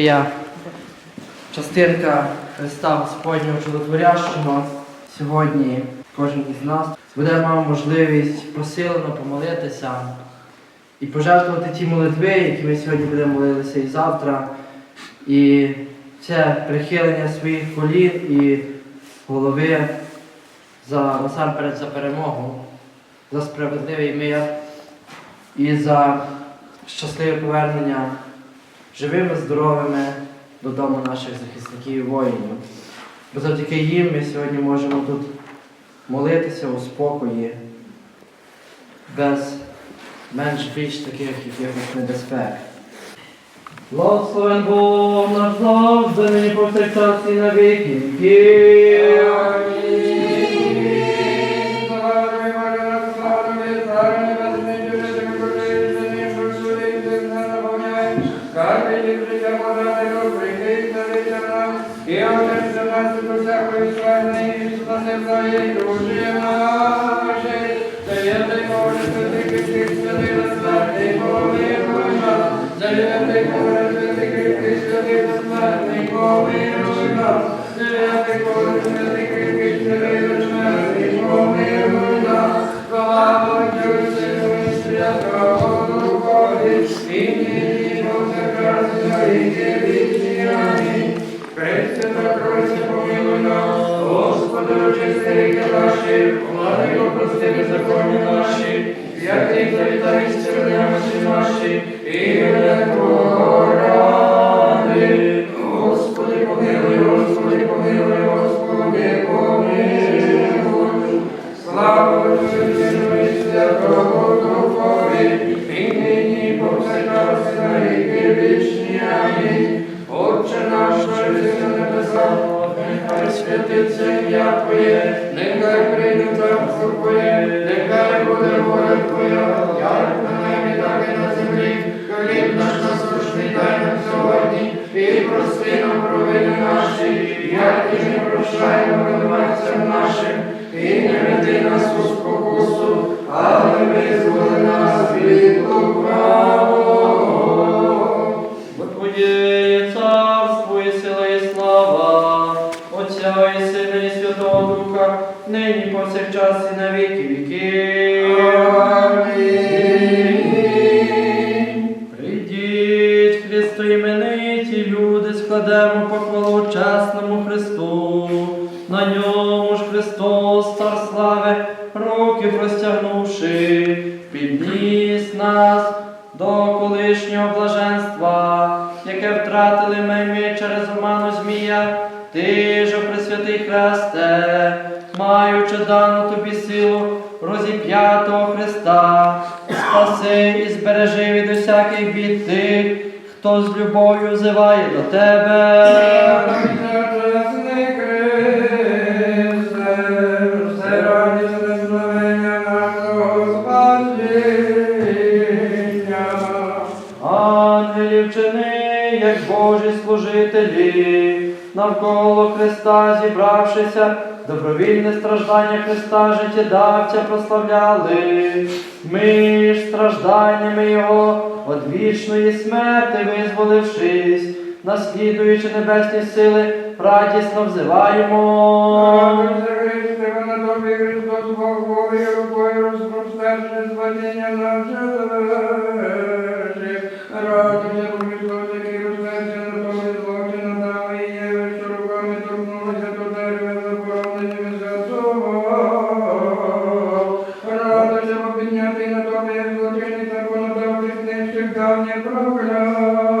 реліквія, частинка Христа Господнього Чудотворящого. Сьогодні кожен із нас буде мав можливість посилено помолитися і пожертвувати ті молитви, які ми сьогодні будемо молилися і завтра. І це прихилення своїх колін і голови за насамперед за перемогу, за справедливий мир і за щасливе повернення живими, здоровими додому наших захисників і воїнів. Бо завдяки їм ми сьогодні можемо тут молитися у спокої, без менш більш таких якихось небезпек. Благословен Бог наш завжди, нині повсякчас і на віки віків. Господи, очисти ріки наші, помилуй, прости беззаконні наші, як ти завітай сторонями наші, і не поради. Нехай буде воля Твоя, як на на землі. Хліб наш насущний дай нам сьогодні, і прости нам провини наші, як і ми прощаємо нашим, і не веди нас у спокусу, але визволи нас від лукавого. Віки. Імениті, люди, складемо похвалу Христу. На ньому Христос, цар слави, руки простягнувши, підніс нас до колишнього блаженства, яке втратили ми, через оману змія. Ти ж, Христе, маючи дану тобі силу розіп'ятого Христа, спаси і збережи від усяких бід тих, хто з любов'ю взиває до тебе. Божі служителі, навколо Христа зібравшися, добровільне страждання Христа життєдавця прославляли. Ми ж стражданнями Його від вічної смерти визволившись, наслідуючи небесні сили, радісно взиваємо. ਕਾ ਨਿਰਭਉ ਕਰਾ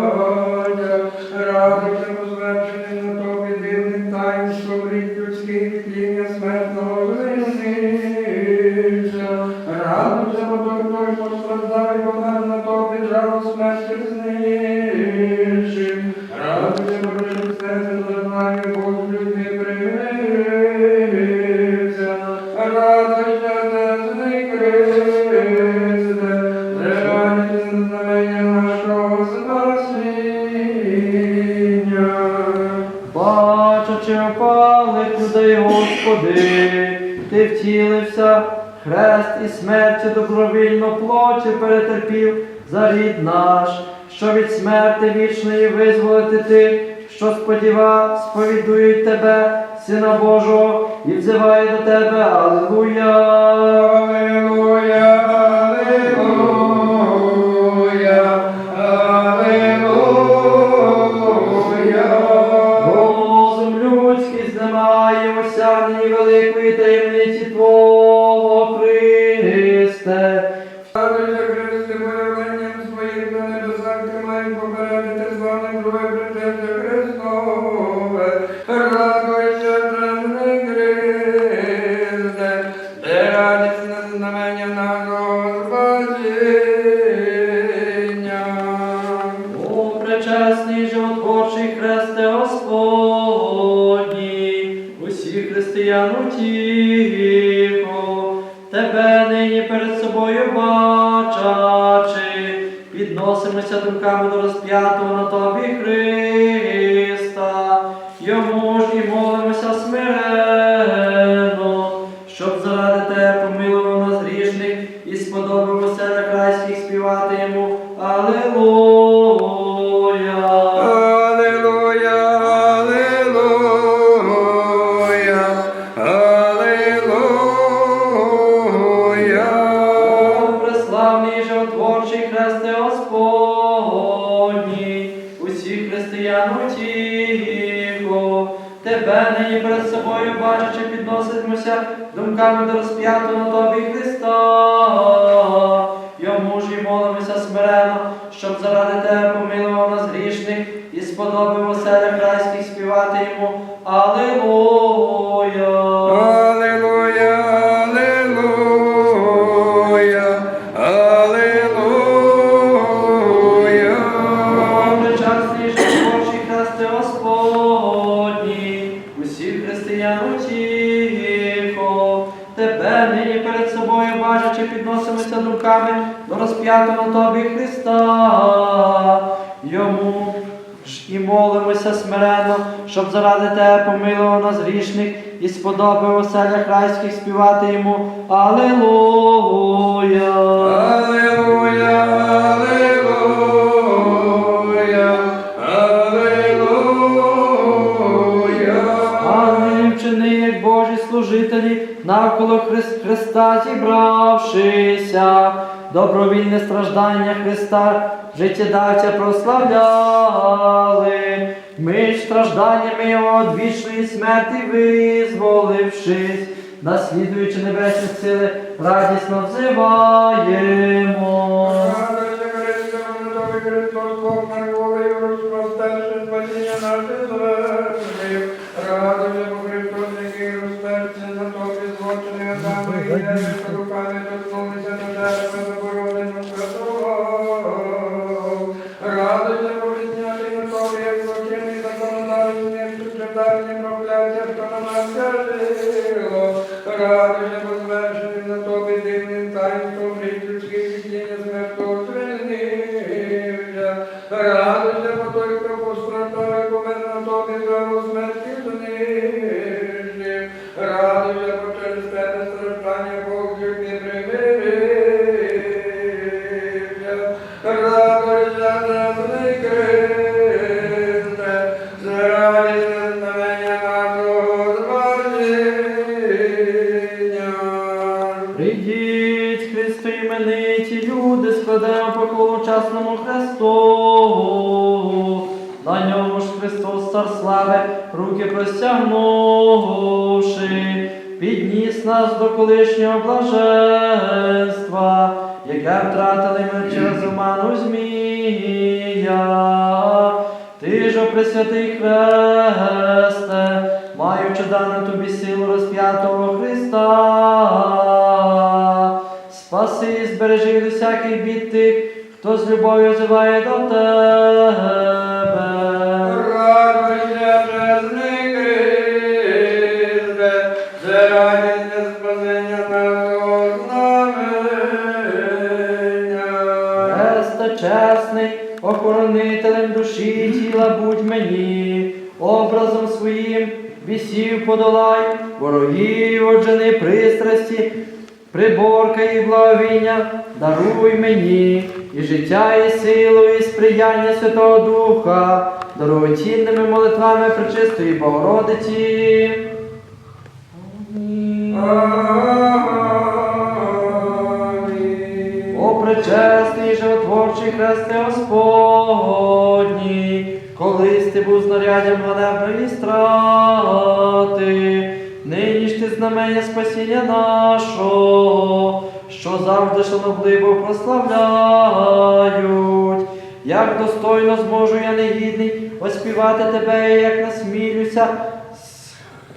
Господи, Ти втілився, хрест і смерті добровільно плоті перетерпів за рід наш, що від смерти вічної визволити тих, що сподіва, сповідують тебе, Сина Божого, і взиває до тебе, Аллилуйя. Аллилуйя, аллилуйя, животворчий хресте Господні, усі християн утіхо, тебе нині перед собою бачачи, підносимося думками до розп'ятого на тобі Христа, йому ж і молимося співати йому. Аллилуйя. Аллилуйя, аллилуйя, аллилуйя. Причасний Божий хресте Господній, усі християн утіхо, тебе нині перед собою бачачи, підносимося думками до розп'ятого тобі Христа. І молимося смиренно, щоб заради тебе помилував нас грішних і сподобав оселях райських співати йому. Аллилуйя. Аллилуйя, аллилуйя, аллилуйя. Ангелів вчини, як Божі служителі, навколо Хрис- Христа зібравшися, добровільне страждання Христа, життєдавця прославляли, ми стражданнями Його від смерті визволившись, наслідуючи небесні сили, радісно взиваємо. Радуйся, Христе, на тобі Христос Бог наш волею Радуйся, Прийдіть, Христу імениті люди, складемо поклону часному Христу. На ньому ж Христос, цар слави, руки простягнувши, підніс нас до колишнього блаженства, яке втратили ми через оману змія. Ти ж, Пресвятий Христе, маючи дану тобі силу розп'ятого Христа, спаси і збережи від усяких бід тих, хто з любов'ю взиває до тебе. Радуйся, чесний Христе, за радісне спасення нашого знамення. Чесний, охоронителем душі і тіла будь мені, образом своїм бісів подолай, ворогів, оджени пристрасті, приборка і благовіння, даруй мені і життя, і силу, і сприяння Святого Духа, дорогоцінними молитвами Пречистої Богородиці. О, пречесний животворчий хресте Господній, колись ти був знаряддям ганебної страти, знамення спасіння нашого, що завжди шанобливо прославляють. Як достойно зможу я негідний оспівати тебе, як насмілюся,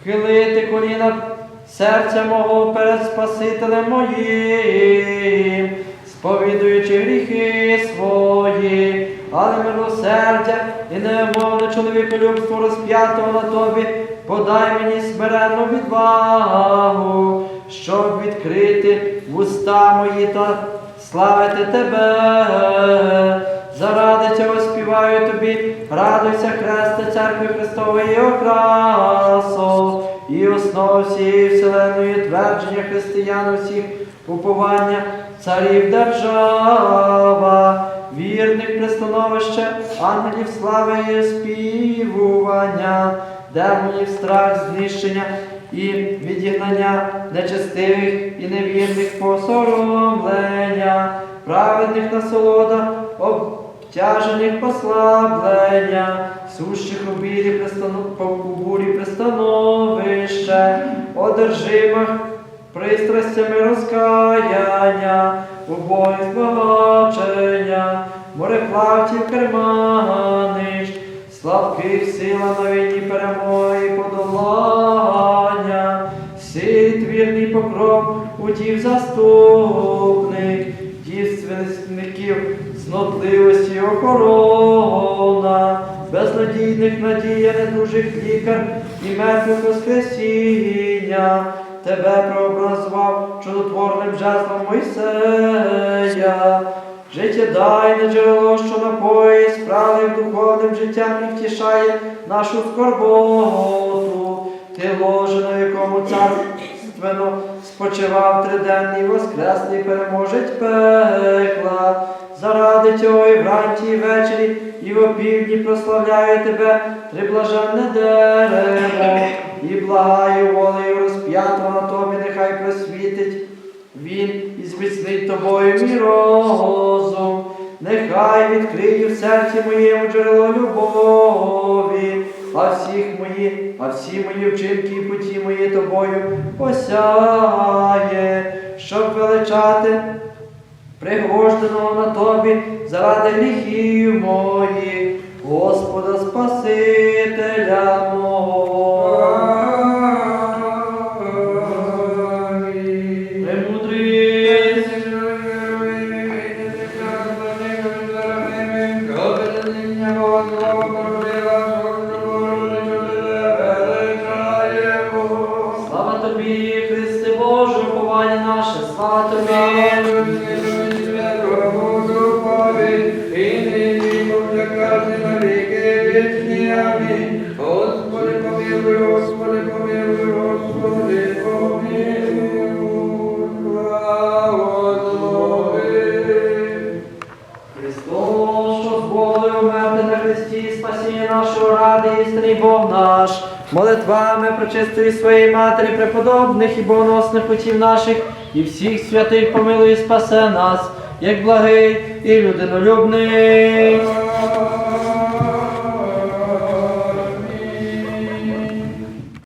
схилити коліна серця мого перед Спасителем моїм, сповідуючи гріхи свої, але милосердя і невмовне чоловіколюбство розп'ятого на тобі, подай мені смиренну відвагу, щоб відкрити вуста мої та славити тебе. Заради цього співаю тобі, радуйся, Христе, церкви Христової окрасо, і основа всієї вселеної твердження християн усіх уповання, царів держава, вірних пристановище, ангелів слави і співування, демонів страх, знищення і відігнання нечестивих і невірних посоромлення, праведних насолода, обтяжених послаблення, сущих у бурі пристановище, одержимих пристрастями розкаяння, убогих збагачення, мореплавців керманич, слабких сила на війні перемоги подолання, сит вірний покров, утів заступник, дівственників, знотливості охорона, безнадійних надія, недужих лікар і мертвих воскресіння. Тебе прообразував чудотворним жезлом Мойсея. Життєдайне джерело, що напоїть справним духовним життям і втішає нашу скорботу. Ти ложе, на якому царственно спочивав триденний воскреслий переможець пекла. Заради цього і вранці, і ввечері, і в опівдні прославляю тебе, триблаженне дерево, і благаю волею розп'ятого на тобі, нехай просвітить він і зміцнить тобою мій розум, нехай відкриє в серці моєму джерело любові, а всіх мої, а всі мої вчинки і путі мої тобою посяє, щоб величати пригожденого на тобі заради гріхів моїх, Господа Спасителя прочистої своєї матері, преподобних і богоносних путів наших, і всіх святих помилуй і спасе нас, як благий і людинолюбний.